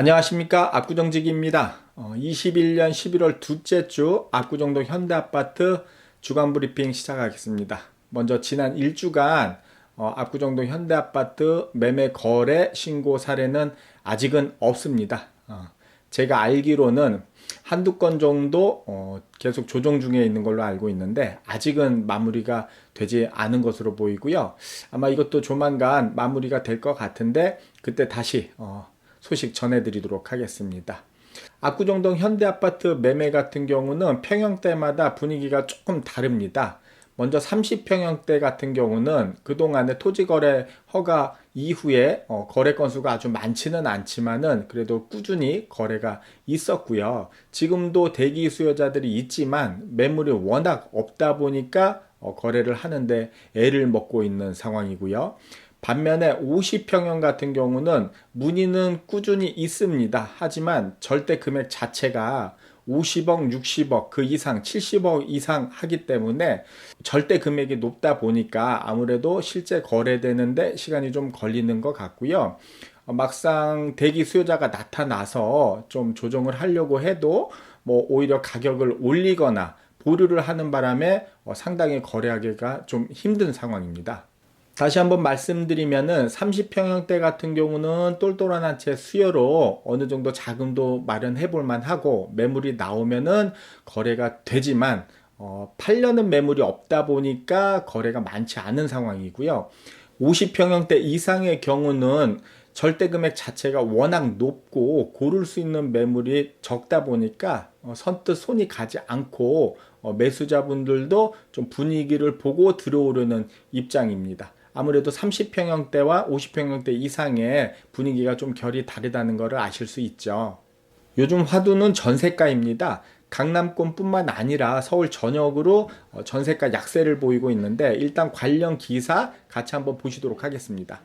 안녕하십니까 압구정직입니다. 어, 21년 11월 둘째 주 압구정동 현대아파트 주간 브리핑 시작하겠습니다. 먼저 지난 1주간 어, 압구정동 현대아파트 매매 거래 신고 사례는 아직은 없습니다. 어, 제가 알기로는 한두 건 정도 어, 계속 조정 중에 있는 걸로 알고 있는데 아직은 마무리가 되지 않은 것으로 보이고요. 아마 이것도 조만간 마무리가 될 것 같은데 그때 다시 어, 소식 전해드리도록 하겠습니다. 압구정동 현대아파트 매매 같은 경우는 평형대마다 분위기가 조금 다릅니다. 먼저 30평형대 같은 경우는 그동안의 토지거래 허가 이후에 어, 거래 건수가 아주 많지는 않지만은 그래도 꾸준히 거래가 있었고요. 지금도 대기 수요자들이 있지만 매물이 워낙 없다 보니까 어, 거래를 하는데 애를 먹고 있는 상황이고요. 반면에 50평형 같은 경우는 문의는 꾸준히 있습니다. 하지만 절대 금액 자체가 50억, 60억 그 이상, 70억 이상 하기 때문에 절대 금액이 높다 보니까 아무래도 실제 거래되는데 시간이 좀 걸리는 것 같고요. 어, 막상 대기 수요자가 나타나서 좀 조정을 하려고 해도 뭐 오히려 가격을 올리거나 보류를 하는 바람에 어, 상당히 거래하기가 좀 힘든 상황입니다. 다시 한번 말씀드리면은 30평형대 같은 경우는 똘똘한 한 채 수요로 어느 정도 자금도 마련해 볼 만하고 매물이 나오면은 거래가 되지만 어, 팔려는 매물이 없다 보니까 거래가 많지 않은 상황이고요. 50평형대 이상의 경우는 절대 금액 자체가 워낙 높고 고를 수 있는 매물이 적다 보니까 어, 선뜻 손이 가지 않고 어, 매수자분들도 좀 분위기를 보고 들어오려는 입장입니다. 아무래도 30평형대와 50평형대 이상의 분위기가 좀 결이 다르다는 것을 아실 수 있죠. 요즘 화두는 전세가입니다. 강남권뿐만 아니라 서울 전역으로 어, 전세가 약세를 보이고 있는데 일단 관련 기사 같이 한번 보시도록 하겠습니다.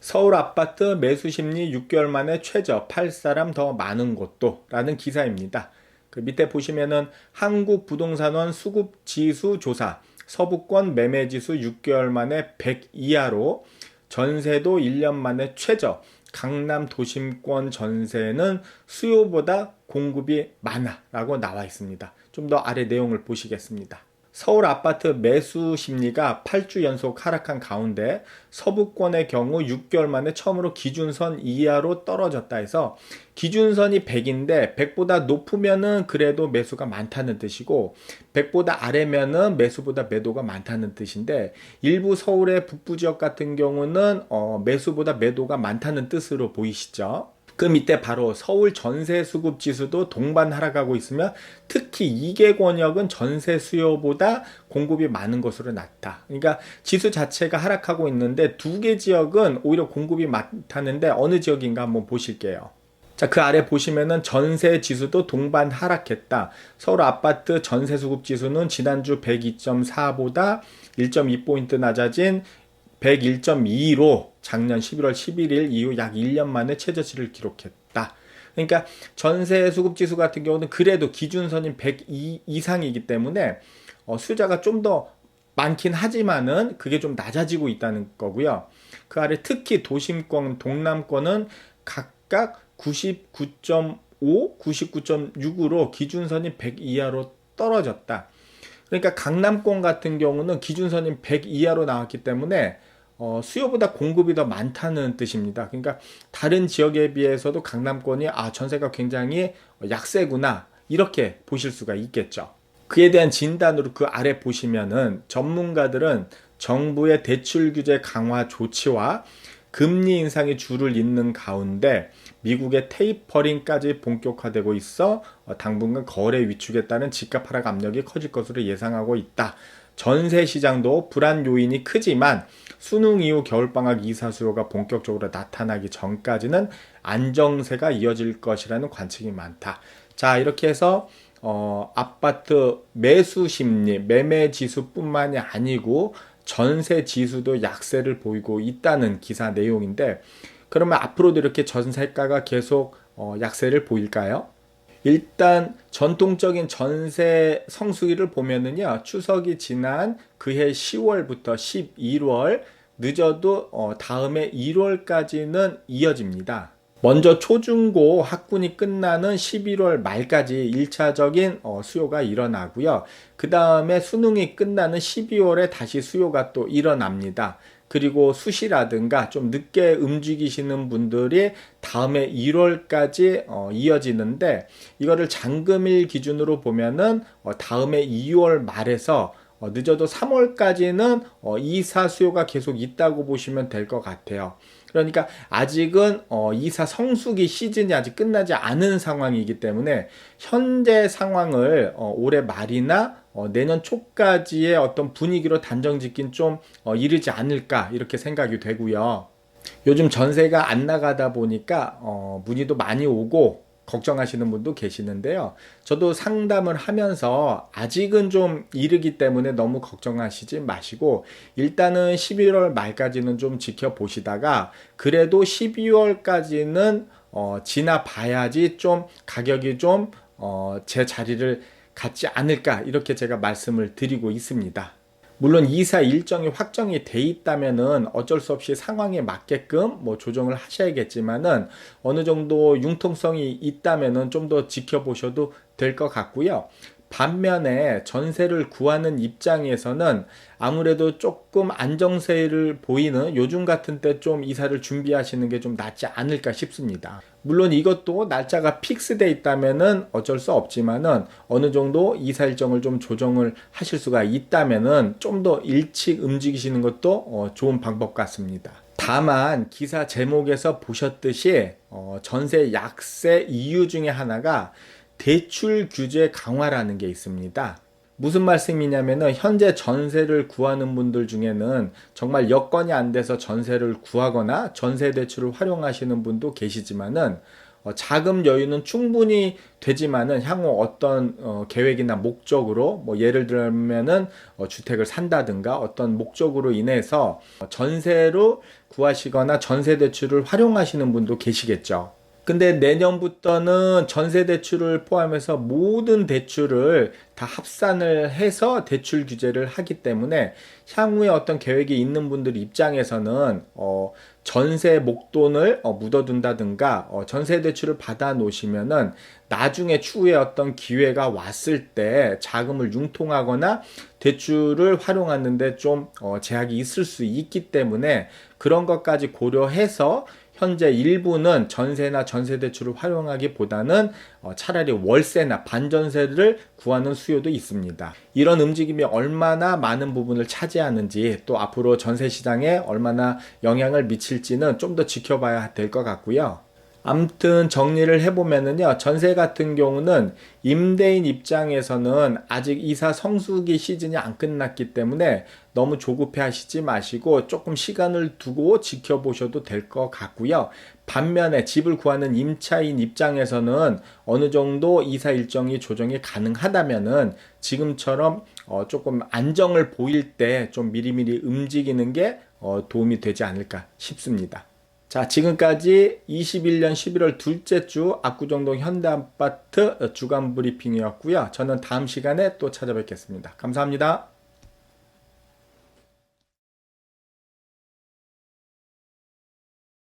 서울 아파트 매수 심리 6개월 만에 최저 팔 사람 더 많은 곳도 라는 기사입니다. 그 밑에 보시면은 한국 부동산원 수급 지수 조사 서부권 매매 지수 6개월 만에 100 이하로 전세도 1년 만에 최저 강남 도심권 전세는 수요보다 공급이 많아 라고 나와 있습니다. 좀 더 아래 내용을 보시겠습니다. 서울 아파트 매수 심리가 8주 연속 하락한 가운데 서부권의 경우 6개월 만에 처음으로 기준선 이하로 떨어졌다 해서 기준선이 100인데 100보다 높으면은 그래도 매수가 많다는 뜻이고 100보다 아래면은 매수보다 매도가 많다는 뜻인데 일부 서울의 북부 지역 같은 경우는 어, 매수보다 매도가 많다는 뜻으로 보이시죠? 그 밑에 바로 서울 전세 수급 지수도 동반 하락하고 있으며 특히 이개 권역은 전세 수요보다 공급이 많은 것으로 나타. 그러니까 지수 자체가 하락하고 있는데 두 개 지역은 오히려 공급이 많다는데 어느 지역인가 한번 보실게요. 자, 그 아래 보시면은 전세 지수도 동반 하락했다. 서울 아파트 전세 수급 지수는 지난주 102.4보다 1.2포인트 낮아진 101.2로 작년 11월 11일 이후 약 1년 만에 최저치를 기록했다. 그러니까 전세 수급 지수 같은 경우는 그래도 기준선인 102 이상이기 때문에 어, 수요자가 좀 더 많긴 하지만은 그게 좀 낮아지고 있다는 거고요. 그 아래 특히 도심권, 동남권은 각각 99.5, 99.6으로 기준선이 100 이하로 떨어졌다. 그러니까 강남권 같은 경우는 기준선인 100 이하로 나왔기 때문에 어, 수요보다 공급이 더 많다는 뜻입니다. 그러니까 다른 지역에 비해서도 강남권이 아 전세가 굉장히 약세구나 이렇게 보실 수가 있겠죠. 그에 대한 진단으로 그 아래 보시면은 전문가들은 정부의 대출 규제 강화 조치와 금리 인상이 줄을 잇는 가운데 미국의 테이퍼링까지 본격화되고 있어 어, 당분간 거래 위축에 따른 집값 하락 압력이 커질 것으로 예상하고 있다. 전세 시장도 불안 요인이 크지만 수능 이후 겨울방학 이사 수요가 본격적으로 나타나기 전까지는 안정세가 이어질 것이라는 관측이 많다. 자, 이렇게 해서 어, 아파트 매수 심리, 매매 지수뿐만이 아니고 전세 지수도 약세를 보이고 있다는 기사 내용인데 그러면 앞으로도 이렇게 전세가가 계속 어, 약세를 보일까요? 일단 전통적인 전세 성수기를 보면은요 추석이 지난 그해 10월부터 11월 늦어도 어, 다음에 1월까지는 이어집니다. 먼저 초중고 학군이 끝나는 11월 말까지 1차적인 어, 수요가 일어나고요. 그 다음에 수능이 끝나는 12월에 다시 수요가 또 일어납니다. 그리고 수시라든가 좀 늦게 움직이시는 분들이 다음에 1월까지 어, 이어지는데 이거를 잔금일 기준으로 보면은 어, 다음에 2월 말에서 어, 늦어도 3월까지는 어, 이사 수요가 계속 있다고 보시면 될 것 같아요. 그러니까 아직은 어, 이사 성수기 시즌이 아직 끝나지 않은 상황이기 때문에 현재 상황을 어, 올해 말이나 어, 내년 초까지의 어떤 분위기로 단정 짓긴 좀 어, 이르지 않을까 이렇게 생각이 되고요. 요즘 전세가 안 나가다 보니까 어, 문의도 많이 오고 걱정하시는 분도 계시는데요. 저도 상담을 하면서 아직은 좀 이르기 때문에 너무 걱정하시지 마시고 일단은 11월 말까지는 좀 지켜보시다가 그래도 12월까지는 어, 지나봐야지 좀 가격이 좀 어, 제 자리를 갖지 않을까 이렇게 제가 말씀을 드리고 있습니다. 물론 이사 일정이 확정이 돼 있다면은 어쩔 수 없이 상황에 맞게끔 뭐 조정을 하셔야겠지만은 어느 정도 융통성이 있다면은 좀 더 지켜보셔도 될 것 같고요. 반면에 전세를 구하는 입장에서는 아무래도 조금 안정세를 보이는 요즘 같은 때 좀 이사를 준비하시는 게 좀 낫지 않을까 싶습니다. 물론 이것도 날짜가 픽스돼 있다면은 어쩔 수 없지만은 어느 정도 이사 일정을 좀 조정을 하실 수가 있다면은 좀 더 일찍 움직이시는 것도 어, 좋은 방법 같습니다. 다만 기사 제목에서 보셨듯이 어, 전세 약세 이유 중에 하나가 대출 규제 강화라는 게 있습니다. 무슨 말씀이냐면은 현재 전세를 구하는 분들 중에는 정말 여건이 안 돼서 전세를 구하거나 전세 대출을 활용하시는 분도 계시지만은 어, 자금 여유는 충분히 되지만은 향후 어떤 어, 계획이나 목적으로 뭐 예를 들면은 어, 주택을 산다든가 어떤 목적으로 인해서 전세로 구하시거나 전세 대출을 활용하시는 분도 계시겠죠. 근데 내년부터는 전세 대출을 포함해서 모든 대출을 다 합산을 해서 대출 규제를 하기 때문에 향후에 어떤 계획이 있는 분들 입장에서는 어 전세 목돈을 어 묻어둔다든가 어 전세 대출을 받아 놓으시면은 나중에 추후에 어떤 기회가 왔을 때 자금을 융통하거나 대출을 활용하는데 좀 어 제약이 있을 수 있기 때문에 그런 것까지 고려해서 현재 일부는 전세나 전세 대출을 활용하기보다는 어, 차라리 월세나 반전세를 구하는 수요도 있습니다. 이런 움직임이 얼마나 많은 부분을 차지하는지 또 앞으로 전세 시장에 얼마나 영향을 미칠지는 좀 더 지켜봐야 될 것 같고요. 아무튼 정리를 해보면은요, 전세 같은 경우는 임대인 입장에서는 아직 이사 성수기 시즌이 안 끝났기 때문에 너무 조급해 하시지 마시고 조금 시간을 두고 지켜보셔도 될 것 같고요. 반면에 집을 구하는 임차인 입장에서는 어느 정도 이사 일정이 조정이 가능하다면은 지금처럼 어 조금 안정을 보일 때 좀 미리미리 움직이는 게 어 도움이 되지 않을까 싶습니다. 자, 지금까지 21년 11월 둘째 주 압구정동 현대아파트 주간 브리핑이었고요. 저는 다음 시간에 또 찾아뵙겠습니다. 감사합니다.